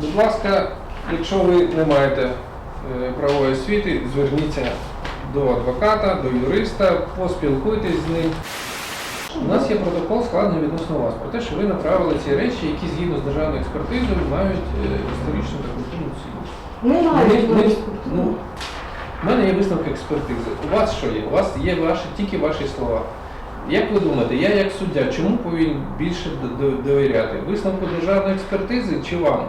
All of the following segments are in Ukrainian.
Будь ласка, якщо ви не маєте е, правової освіти, зверніться до адвоката, до юриста, поспілкуйтесь з ним. У нас є протокол складений відносно вас про те, що ви направили ці речі, які згідно з державною експертизою мають е, історичну та культурну цінність. Ми- ми- ну. У мене є висновки експертизи. У вас що є? У вас є ваші, тільки ваші слова. Як ви думаєте, я як суддя, чому повинен більше довіряти? Висновку державної експертизи чи вам?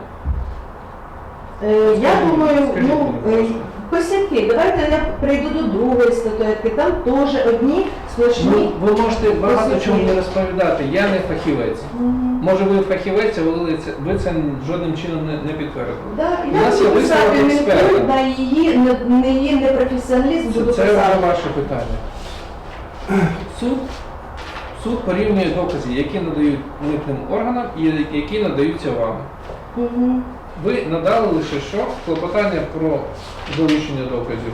Е, Я думаю, ну, е, косяки, давайте я прийду до другої статуетки, там теж одні сплошні. Ну, ви можете багато Висновки. чому не розповідати. Я не фахівець. Мгм. Може, ви фахівець, але ви це, ви це жодним чином не, не підтвердили. Да, У я нас є буду писати висновок експерта. не на її, не, не її непрофесіоналізм, Це, буду це вже писати. ваше питання. Суд, суд порівнює докази, які надають митним органам і які надаються вам. Мгм. Ви надали лише що клопотання про долучення доказів,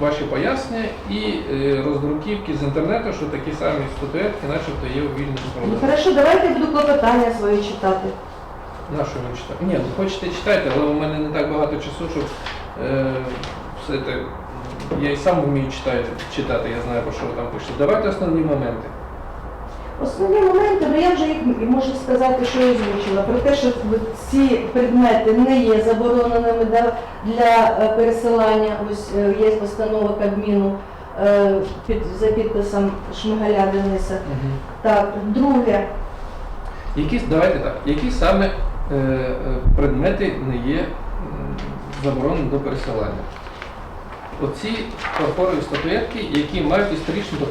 ваші пояснення і е, роздруківки з інтернету, що такі самі статуетки, начебто є у вільному Ну, хорошо, давайте я буду клопотання своє читати. На що ви читаєте? Ні, ви хочете читайте, але у мене не так багато часу, щоб е, все це. Я і сам вмію читати, читати, я знаю, про що ви там пишете. Давайте основні моменти. Основні моменти, ну я вже їх можу сказати, що я озвучила, про те, що ці предмети не є забороненими для, е, пересилання. Ось е, є постанова Кабміну е, під, за підписом Шмигаля Дениса. Так, друге, Які, давайте так, які саме е, предмети не є заборонені до пересилання? Оці фарфорові статуетки, які мають історичну та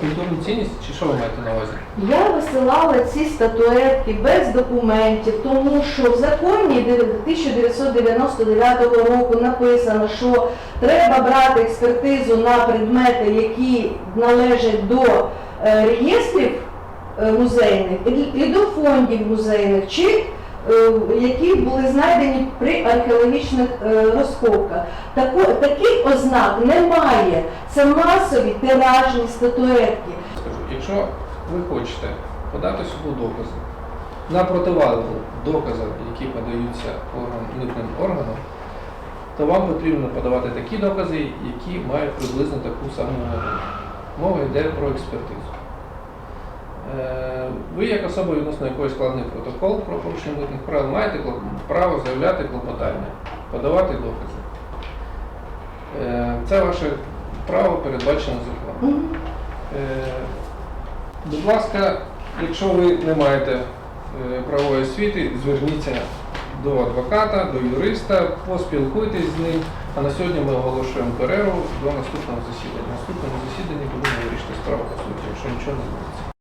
цінність, чи що ви маєте на увазі? я висилала ці статуетки без документів, тому що в законі 1999 року написано, що треба брати експертизу на предмети, які належать до е, реєстрів е, музейних і до фондів музейних, чи які були знайдені при археологічних е, розкопках. Таких ознак немає. Це масові тиражні статуетки. Якщо ви хочете подати суду докази на противагу доказам, які подаються орган, органам, то вам потрібно подавати такі докази, які мають приблизно таку саму вагу. Мова йде про експертизу. Ви, як особа, відносно якої складний протокол про порушення митних правил, маєте право заявляти клопотання, подавати докази. Е, Це ваше право передбачено законом. Е, Будь ласка, якщо ви не маєте е, правової освіти, зверніться до адвоката, до юриста, поспілкуйтесь з ним. А на сьогодні ми оголошуємо перерву до наступного засідання. На наступному засіданні будемо вирішити справу по суті, якщо нічого не зміниться.